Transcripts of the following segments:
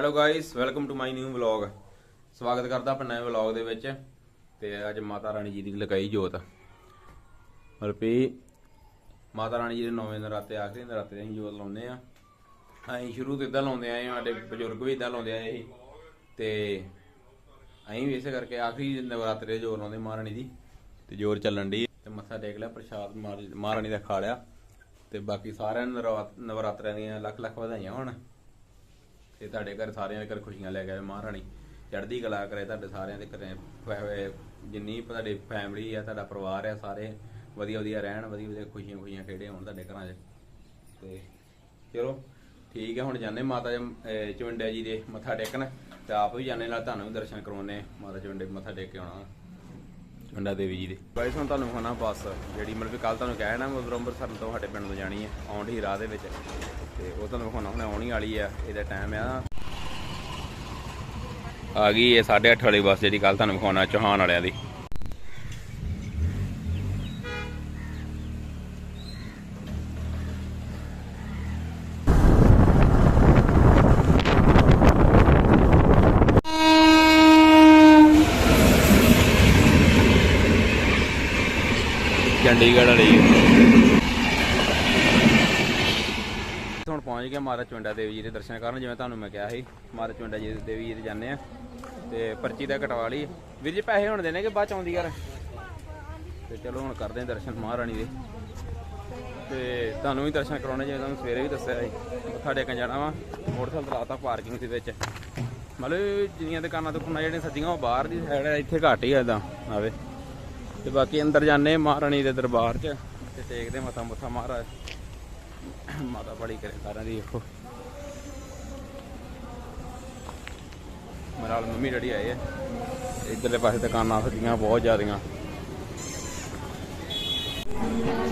Hello guys welcome to my new vlog ਸਵਾਗਤ ਕਰਦਾ ਆਪਾਂ ਨਵੇਂ ਵਲੌਗ ਦੇ ਵਿੱਚ ਤੇ ਅੱਜ ਮਾਤਾ ਰਾਣੀ ਜੀ ਦੀ ਲਗਾਈ ਜੋਤ। ਮਤਲਬ ਮਾਤਾ ਰਾਣੀ ਜੀ ਦੇ ਨੌਵੇਂ ਨਰਾਤੇ, ਆਖਰੀ ਨਰਾਤੇ ਤੇ ਅਸੀਂ ਜੋਤ ਲਾਉਂਦੇ ਆ ਅਸੀਂ ਸ਼ੁਰੂ ਤੋਂ ਇਦਾਂ ਲਾਉਂਦੇ ਆਏ ਸਾਡੇ ਬਜ਼ੁਰਗ ਵੀ ਇਦਾਂ ਲਾਉਂਦੇ ਆਏ ਸੀ। ਤੇ ਅਸੀਂ ਵੀ ਇਸੇ ਕਰਕੇ ਆਖਰੀ ਨਵਰਾਤਰੇ ਦੇ ਜੋਰ ਲਾਉਂਦੇ ਮਹਾਰਾਣੀ ਦੀ। ਤੇ ਜੋਰ ਚੱਲਣ ਦੀ ਤੇ ਮੱਥਾ ਟੇਕ ਲਿਆ, ਪ੍ਰਸ਼ਾਦ ਮਹਾਰਾਣੀ ਦਾ ਖਾ ਲਿਆ। ਤੇ ਬਾਕੀ ਸਾਰਿਆਂ ਨੂੰ ਨਵਰਾ- ਨਵਰਾਤਰਿਆਂ ਦੀਆਂ ਲੱਖ ਲੱਖ ਵਧਾਈਆਂ ਹੋਣ। ਤੇ ਤੁਹਾਡੇ ਘਰ ਸਾਰਿਆਂ ਦੇ ਘਰ ਖੁਸ਼ੀਆਂ ਲੈ ਕੇ ਆਵੇ ਮਹਾਰਾਣੀ। ਚੜ੍ਹਦੀ ਕਲਾ ਕਰੇ ਤੁਹਾਡੇ ਸਾਰਿਆਂ ਦੇ ਘਰੇ। ਜਿੰਨੀ ਤੁਹਾਡੀ ਫੈਮਿਲੀ ਆ ਤੁਹਾਡਾ ਪਰਿਵਾਰ ਆ ਸਾਰੇ ਵਧੀਆ ਵਧੀਆ ਰਹਿਣ ਵਧੀਆ ਵਧੀਆ ਖੁਸ਼ੀਆਂ ਖੁਸ਼ੀਆਂ ਖੇੜੇ ਹੋਣ ਤੁਹਾਡੇ ਘਰਾਂ 'ਚ। ਤੇ ਚਲੋ ਠੀਕ ਹੈ ਹੁਣ ਜਾਣੇ ਮਾਤਾ ਜੀ, ਜੀ ਦੇ ਮੱਥਾ ਟੇਕਣ। ਤੇ ਆਪ ਵੀ ਜਾਣੇ ਨਾਲ ਤੁਹਾਨੂੰ ਵੀ ਦਰਸ਼ਨ ਕਰਵਾਉਣੇ ਮਾਤਾ ਚਵੰਡੇ ਮੱਥਾ ਟੇਕ ਕੇ ਆਉਣਾ। ਚਵੰਡਾ ਦੇਵੀ ਜੀ ਦੇ। ਬਾਈ ਹੁਣ ਤੁਹਾਨੂੰ ਖਾਣਾ ਬੱਸ ਜਿਹੜੀ ਮਤਲਬ ਕਿ ਕੱਲ ਤੁਹਾਨੂੰ ਕਹਿਆ ਨਾ ਮਤਲਬ ਅੰਮ੍ਰਿਤਸਰ ਤੋਂ ਸਾਡੇ ਪਿੰਡ ਤੋਂ ਜਾਣੀ ਹੈ ਆਉਣ ਦੀ ਰਾਹ ਦੇ ਵਿੱਚ। ਤੇ ਉਹ ਤੁਹਾਨੂੰ ਵਿਖਾਉਣਾ ਹੁਣ ਆਉਣੀ ਵਾਲੀ ਆ ਇਹਦਾ ਟਾਈਮ ਆ। ਆ ਗਈ ਇਹ 8:30 ਵਾਲੀ ਬੱਸ ਜਿਹੜੀ ਕੱਲ ਤੁਹਾਨੂੰ ਵਿਖਾਉਣਾ ਚੌਹਾਨ ਵਾਲਿਆਂ ਦੀ। ਚੰਡੀਗੜ੍ਹ ਵਾਲੀ ਹੁਣ ਪਹੁੰਚ ਗਏ ਮਾਤਾ ਚੁੰਡਾ ਦੇਵੀ ਜੀ ਦੇ ਦਰਸ਼ਨ ਕਰਨ, ਜਿਵੇਂ ਤੁਹਾਨੂੰ ਮੈਂ ਕਿਹਾ ਸੀ। ਮਾਤਾ ਚੁੰਡਾ ਜੀ ਦੇਵੀ ਜੀ ਦੇ ਜਾਂਦੇ ਆ। ਤੇ ਪਰਚੀ ਦਾ ਕਟਵਾ ਲਈ। ਵੀਰ ਜੀ, ਪੈਸੇ ਹੁਣ ਦੇਣੇ ਕਿ ਬਾਅਦ ਚ ਆਉਂਦੀ ਯਾਰ ਤੇ ਚਲੋ ਹੁਣ ਕਰਦੇ ਆ ਦਰਸ਼ਨ ਮਹਾਰਾਣੀ ਦੇ। ਤੇ ਤੁਹਾਨੂੰ ਵੀ ਦਰਸ਼ਨ ਕਰਾਉਣੇ, ਜਿਵੇਂ ਤੁਹਾਨੂੰ ਸਵੇਰੇ ਵੀ ਦੱਸਿਆ ਸੀ। ਮੱਥਾ ਟੇਕਣ ਜਾਣਾ ਵਾ, ਮੋਟਰਸਾਈਕਲ ਲਾਤਾ ਪਾਰਕਿੰਗ ਦੇ ਵਿੱਚ। ਮਤਲਬ ਜਿੰਨੀਆਂ ਦੁਕਾਨਾਂ ਦੁਕਾਨਾਂ ਜਿਹੜੀਆਂ ਸੱਜੀਆਂ, ਉਹ ਬਾਹਰ ਦੀ ਸਾਈਡ ਹੈ ਇੱਥੇ ਘੱਟ ਹੀ ਆ ਇਦਾਂ ਆਵੇ। ਤੇ ਬਾਕੀ ਅੰਦਰ ਜਾਂਦੇ ਮਹਾਰਾਣੀ ਦੇ ਦਰਬਾਰ 'ਚ ਤੇ ਟੇਕਦੇ ਮੱਥਾ ਮੁੱਥਾ ਮਹਾਰਾਜ। ਮਾਤਾ ਬੜੀ ਕਰੇ ਸਾਰਿਆਂ ਦੀ, ਦੇਖੋ। ਮੇਰੇ ਮੰਮੀ ਡੈਡੀ ਆਏ ਆ। ਇਧਰਲੇ ਪਾਸੇ ਦੁਕਾਨਾਂ ਸੱਜੀਆਂ ਬਹੁਤ ਜ਼ਿਆਦੀਆਂ।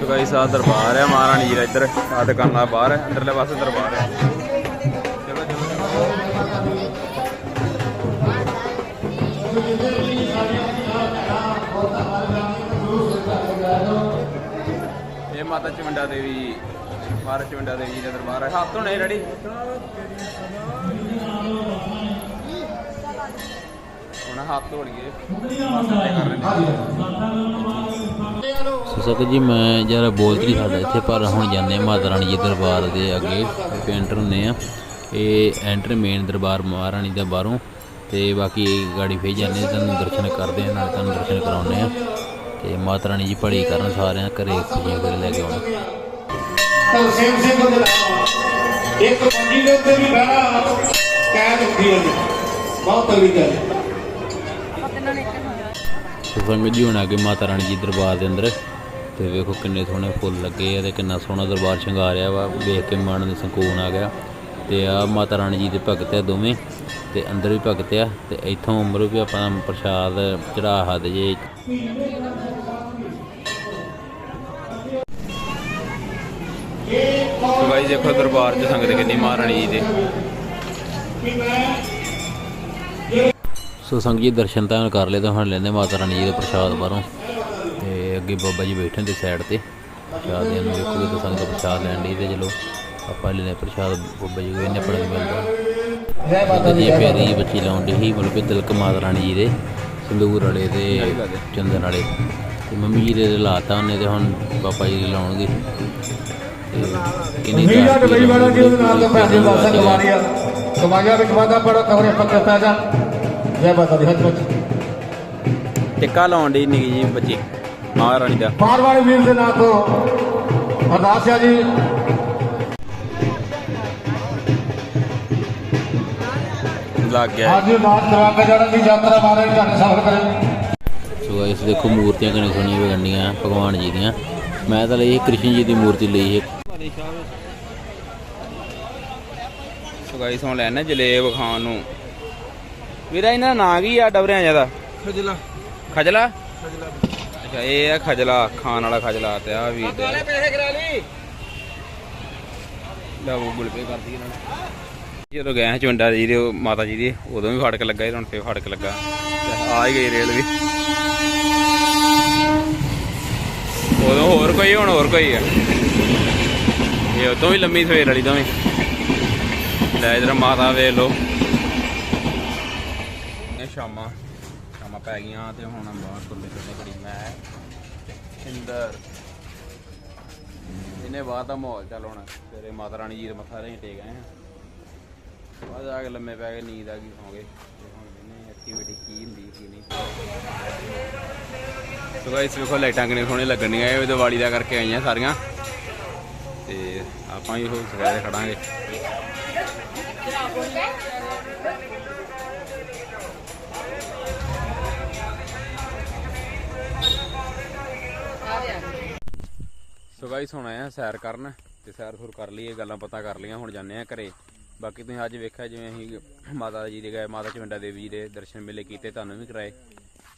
ਸੋ ਗਾਇਸ ਆ ਦਰਬਾਰ ਹੈ ਮਹਾਰਾਣੀ ਜੀ ਦਾ ਇੱਧਰ ਆ ਦੁਕਾਨਾਂ ਬਾਹਰ ਹੈ ਅੰਦਰਲੇ ਪਾਸੇ ਦਰਬਾਰ ਹੈ ਚਲੋ ਚਲੋ। ਮਾਤਾ ਚਵੰਡਾ ਦੇਵੀ ਮਾਤਾ ਚਵੰਡਾ ਦੇਵੀ ਜੀ ਦਾ ਦਰਬਾਰ ਹੈ। ਹੱਥ ਹੋਣੇ ਰੈਡੀ ਹੁਣ ਹੱਥ ਧੋ ਸੋ ਸਕਤ ਜੀ, ਮੈਂ ਜਰਾ ਬੋਲ ਤੇ ਨਹੀਂ ਸਕਦਾ ਇੱਥੇ, ਪਰ ਹੁਣ ਜਾਂਦੇ ਮਾਤਾ ਰਾਣੀ ਜੀ ਦਰਬਾਰ ਦੇ ਅੱਗੇ। ਤੇ ਐਂਟਰ ਹੁੰਨੇ ਆ ਇਹ ਐਂਟਰ ਮੇਨ ਦਰਬਾਰ ਮਹਾਰਾਣੀ ਦਾ ਬਾਹਰੋਂ। ਤੇ ਬਾਕੀ ਗਾੜੀ ਫੇਰ ਜਾਂਦੇ ਤੁਹਾਨੂੰ ਦਰਸ਼ਨ ਕਰਦੇ ਆ ਨਾਲ ਤੁਹਾਨੂੰ ਦਰਸ਼ਨ ਕਰਾਉਂਦੇ ਆ ਤੇ ਮਾਤਾ ਰਾਣੀ ਜੀ ਭਲੀ ਕਰਨ ਸਾਰਿਆਂ ਘਰੇ ਖੁਸ਼ੀਆਂ ਕਰ ਲੈ ਕੇ ਆਉਣ। ਤਰਸੇਮ ਸਿੰਘ ਦੇ ਨਾਮ ਇੱਕ ਮੰਜੀ ਦੇ ਉੱਤੇ ਵੀ ਬਹਿਣਾ ਕੈਦ ਹੁੰਦੀ ਹੈ ਜੀ। ਬਹੁਤ ਤਗੜੀ ਗੱਲ ਹੈ। ਸੋ ਸੰਗਤ ਜੀ ਹੁਣ ਆ ਗਏ ਮਾਤਾ ਰਾਣੀ ਜੀ ਦਰਬਾਰ ਦੇ ਅੰਦਰ। ਤੇ ਵੇਖੋ ਕਿੰਨੇ ਸੋਹਣੇ ਫੁੱਲ ਲੱਗੇ ਆ ਤੇ ਕਿੰਨਾ ਸੋਹਣਾ ਦਰਬਾਰ ਸ਼ਿੰਗਾਰਿਆ ਵਾ। ਵੇਖ ਕੇ ਮਨ ਨੂੰ ਸਕੂਨ ਆ ਗਿਆ। ਤੇ ਆ ਮਾਤਾ ਰਾਣੀ ਜੀ ਦੇ ਭਗਤ ਆ ਦੋਵੇਂ। ਤੇ ਅੰਦਰ ਵੀ ਭਗਤ ਆ ਤੇ ਇੱਥੋਂ ਉਮਰ ਵੀ ਆਪਾਂ ਪ੍ਰਸ਼ਾਦ ਚੜਾ ਹੱਦ ਜੇ। ਸੋ ਗਾਇਸ ਦੇਖੋ ਦਰਬਾਰ 'ਚ ਸੰਗਤ ਕਿੰਨੀ ਮਹਾਰਾਣੀ ਜੀ ਦੇ। ਸੋ ਸੰਗਤ ਜੀ ਦਰਸ਼ਨ ਤਾਂ ਕਰ ਲਏ ਤਾਂ ਹੁਣ ਲੈਂਦੇ ਮਾਤਾ ਰਾਣੀ ਜੀ ਦੇ ਪ੍ਰਸ਼ਾਦ ਬਾਹਰੋਂ। ਤੇ ਅੱਗੇ ਬਾਬਾ ਜੀ ਬੈਠੇ ਨੇ ਸਾਈਡ ਤੇ। ਪ੍ਰਸ਼ਾਦ ਦੇ ਨੂੰ ਵੇਖੋਗੇ ਤਾਂ ਸੰਗਤ ਪ੍ਰਸ਼ਾਦ ਲੈਣ ਦੀ ਤੇ ਚਲੋ ਆਪਾਂ ਲੈਨੇ ਪ੍ਰਸ਼ਾਦ ਬਾਬਾ ਜੀ ਕੋਲ ਇੰਨੇ ਪੜਨ ਮਿਲਦਾ। ਜੈ ਮਾਤਾ ਦੀ ਪਿਆਰੀ ਬੱਚੀ ਲਾਉਂਦੇ ਹੀ ਮਤਲਬ ਕਿ ਤਿਲਕ ਮਾਤਾ ਰਾਣੀ ਜੀ ਦੇ ਸੰਦੂਰ ਵਾਲੇ ਤੇ ਚੰਦਨ ਵਾਲੇ। ਤੇ ਮੰਮੀ ਜੀ ਦੇ ਲਾਤਾ ਉਹਨੇ ਤੇ ਹੁਣ ਪਾਪਾ ਜੀ ਦੇ ਲਾਉਣਗੇ। ਕਿੰਨੀ ਤਾਂ ਡਬਈ ਵਾਲਾ ਜੀ ਉਹਦੇ ਨਾਲ ਦਾ ਪੈਸੇ ਵਾਸਾ ਕਮਾਰੀਆ ਕਮਾਇਆ ਵਿੱਚ ਵਾਦਾ ਬੜਾ ਕਵਰੇ ਪੱਕੇ ਪੈ ਜਾ ਜੈ ਮਾਤਾ ਦੀ ਹਜ਼ਰਤ ਟਿੱਕਾ ਲਾਉਣ ਦੀ ਨਿੱਕੀ ਜੀ ਬੱਚੀ ਮਹਾਰਾਣੀ ਦਾ। ਮਾਰਵਾੜੀ ਵੀਰ ਦੇ ਨਾਂ ਤੋਂ ਅਰਦਾਸ ਹੈ ਜੀ। ਲੱਗ ਗਿਆ। ਅੱਜ ਨਾਥ ਦਰਵਾਜ਼ੇ ਚੜਨ ਦੀ ਯਾਤਰਾ ਮਹਾਰਾਜ ਤੁਹਾਨੂੰ ਸਫਲ ਕਰੇ। ਸੋ ਇਸ ਦੇਖੋ ਮੂਰਤੀਆਂ ਕਿੰਨੀਆਂ ਸੋਹਣੀਆਂ ਵਿਗੰਡੀਆਂ ਭਗਵਾਨ ਜੀ ਦੀਆਂ। ਮੈਂ ਤਾਂ ਲਈ ਕ੍ਰਿਸ਼ਨ ਜੀ ਦੀ ਮੂਰਤੀ ਲਈ ਹੈ ਸੋ ਗਾਇਸ ਹੁਣ ਲੈਣਾ ਜਲੇਬ ਖਾਣ ਨੂੰ। ਵੀਰਾ ਇਹਨਾਂ ਦਾ ਨਾਂ ਕੀ ਆ ਡਬਰਿਆਂ ਜ਼ਿਆਦਾ ਖਜਲਾ। ਖਜਲਾ? ਅੱਛਾ ਇਹ ਆ ਖਜਲਾ ਖਾਣ ਵਾਲਾ ਖਜਲਾ ਤੇ ਆ ਵੀ ਵਾਲੇ ਪੈਸੇ ਕਰਾ ਲਈ। ਲਓ ਗੂਗਲ ਪੇ ਕਰਦੀ ਇਹਨਾਂ ਨੇ। ਜਦੋਂ ਗਏ ਹਾਂ ਚੁੰਡਾ ਜੀ ਦੇ ਉਹ ਮਾਤਾ ਜੀ ਦੀ ਉਦੋਂ ਵੀ ਫੜਕ ਲੱਗਾ ਸੀ ਹੁਣ ਫੇਰ ਫੜਕ ਲੱਗਾ। ਆ ਹੀ ਗਈ ਰੇਲ ਵੀ। ਉਦੋਂ ਹੋਰ ਕੋਈ ਹੁਣ ਹੋਰ ਕੋਈ ਆ। ਇਹ ਉਦੋਂ ਵੀ ਲੰਮੀ ਸਵੇਰ ਵਾਲੀ ਦੋਵੇਂ। ਲੈ ਇਧਰ ਮਾਤਾ, ਵੇਖ ਲੋ ਸ਼ਾਮਾਂ ਸ਼ਾਮਾਂ ਪੈ ਗਈਆਂ ਤੇ ਹੁਣ ਬਾਹਰ ਤੁਰਨੇ ਫਿਰਨੇ ਘੜੀ। ਮੈਂ ਇੰਦਰ। ਇਹਨੇ ਬਾਹਰ ਦਾ ਮਾਹੌਲ ਚੱਲ ਹੁਣ। ਤੇਰੇ ਮਾਤਾ ਰਾਣੀ ਜੀ ਦੇ ਮੱਥਾ ਰੇ ਟੇਕ ਆਏ ਆ। ਬਾਅਦ ਆ ਕੇ ਲੰਮੇ ਪੈ ਗਏ ਨੀਂਦ ਆ ਗਈ ਸੌਂ ਗਏ ਐਕਟੀਵਿਟੀ ਕੀ ਹੁੰਦੀ, ਕੀ ਨਹੀਂ। ਸੋ ਗਾਇਸ ਵੇਖੋ, ਲਾਈਟਾਂ ਕਿੰਨੇ ਸੋਹਣੇ ਲੱਗਣੀਆਂ ਇਹ ਦੀਵਾਲੀ ਦਾ ਕਰਕੇ ਆਈਆਂ ਸਾਰੀਆਂ। ਤੇ ਆਪਾਂ ਵੀ ਉਹ ਸਵੇਰੇ ਖੜਾਂਗੇ। ਸੋ ਗਾਇਸ ਹੁਣ ਆਏ ਆ ਸੈਰ ਕਰਨ ਤੇ ਸੈਰ ਸੁਰ ਕਰ ਲਈਏ, ਗੱਲਾਂ ਪਤਾ ਕਰ ਲਈਆਂ, ਹੁਣ ਜਾਂਦੇ ਆ ਘਰੇ। ਬਾਕੀ ਤੁਸੀਂ ਅੱਜ ਵੇਖਿਆ ਜਿਵੇਂ ਅਸੀਂ ਮਾਤਾ ਜੀ ਦੇ ਗਏ, ਮਾਤਾ ਚਵਿੰਡਾ ਦੇਵੀ ਜੀ ਦੇ ਦਰਸ਼ਨ ਮੇਲੇ ਕੀਤੇ, ਤੁਹਾਨੂੰ ਵੀ ਕਰਾਏ।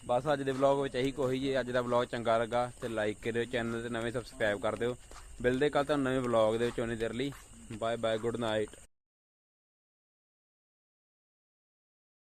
ਬਸ ਅੱਜ ਦੇ ਵਲੌਗ ਵਿੱਚ ਇਹੀ ਕੋਈ ਜੇ, ਅੱਜ ਦਾ ਵਲੌਗ ਚੰਗਾ ਲੱਗਾ ਤੇ ਲਾਈਕ ਕਰਿਓ ਚੈਨਲ ਤੇ ਨਵੇਂ ਸਬਸਕ੍ਰਾਈਬ ਕਰ ਦਿਓ। ਮਿਲਦੇ ਕੱਲ ਤੁਹਾਨੂੰ ਨਵੇਂ ਵਲੌਗ ਦੇ ਵਿੱਚ ਉਹਨੇ ਦੇਰ ਲਈ। Bye bye good night